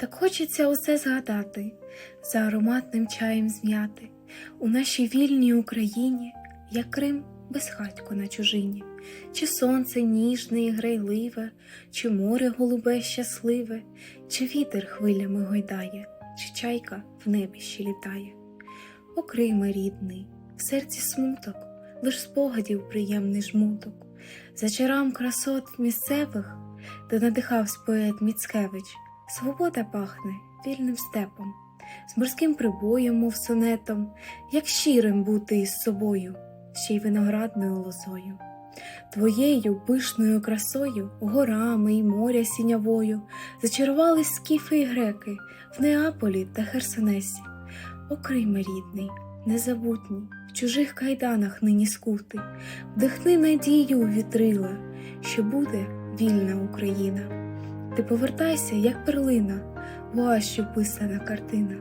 Так хочеться усе згадати, за ароматним чаєм зм'яти у нашій вільній Україні, як Крим безхатько на чужині, чи сонце ніжне і грайливе, чи море голубе щасливе, чи вітер хвилями гойдає, чи чайка в небі ще літає. О Криме рідний, в серці смуток, лиш спогадів приємний жмуток, за чарам красот місцевих, де надихавсь поет Міцкевич, свобода пахне вільним степом, з морським прибоєм, мов сонетом, як щирим бути із собою, ще й виноградною лозою. Твоєю пишною красою, горами й моря сінявою, зачарувались скіфи й греки в Неаполі та Херсонесі. О Криме рідний, незабутній, в чужих кайданах нині скутий, вдихни надію у вітрила, що буде вільна Україна. Ти повертайся, як перлина, в оащу писана картина.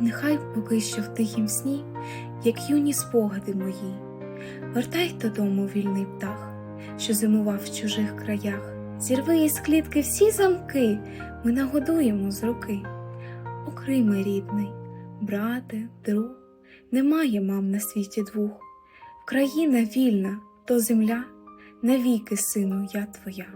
Нехай поки що в тихім сні, як юні спогади мої. Вертай додому вільний птах, що зимував в чужих краях. Зірви із клітки всі замки, ми нагодуємо з руки. О Криме рідний, брате, друг, немає мам на світі двох. Країна вільна, то земля, навіки, сину, я твоя.